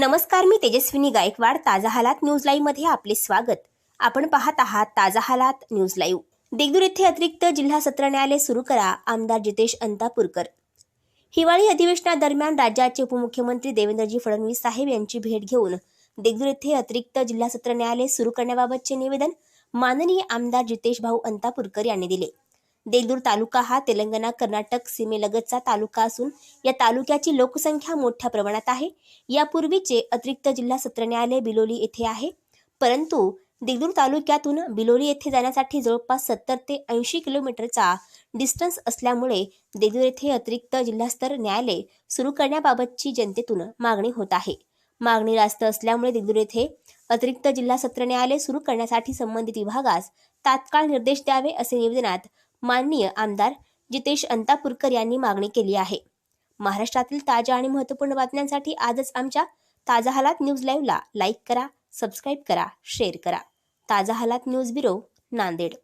नमस्कार मी तेजस्विनी गायकवाड ताजा हालात न्यूज लाईव्हमध्ये आपले स्वागत. आपण पाहत आहात ताजा हालात न्यूज लाईव्ह. देगलूर येथे अतिरिक्त जिल्हा सत्र न्यायालय सुरू करा आमदार जितेश अंतापूरकर. हिवाळी अधिवेशनादरम्यान राज्याचे उपमुख्यमंत्री देवेंद्रजी फडणवीस साहेब यांची भेट घेऊन देगलूर येथे अतिरिक्त जिल्हा सत्र न्यायालय सुरू करण्याबाबतचे निवेदन माननीय आमदार जितेश भाऊ अंतापूरकर यांनी दिले. देगलूर तालुका हा तेलंगणा कर्नाटक सीमेलगतचा तालुका असून या तालुक्याची लोकसंख्या मोठ्या प्रमाणात आहे. यापूर्वीचे अतिरिक्त जिल्हा सत्र न्यायालय बिलोली येथे आहे. परंतु देगलूर तालुक्यातून बिलोली येथे जाण्यासाठी जवळपास सत्तर ते ऐंशी किलोमीटरचा डिस्टन्स असल्यामुळे देगलूर येथे अतिरिक्त जिल्हास्तर न्यायालय सुरू करण्याबाबतची जनतेतून मागणी होत आहे. मागणी रास्त असल्यामुळे देगलूर येथे अतिरिक्त जिल्हा सत्र न्यायालय सुरू करण्यासाठी संबंधित विभागास तात्काळ निर्देश द्यावे असे निवेदनात माननीय आमदार जितेश अंतापूरकर यांनी मागणी केली आहे महाराष्ट्रातील ताज्या आणि महत्त्वपूर्ण बातम्यांसाठी आजच आमच्या ताजा हालात न्यूज लाईव्हला लाईक करा सबस्क्राईब करा शेअर करा ताजा हालात news bureau Nanded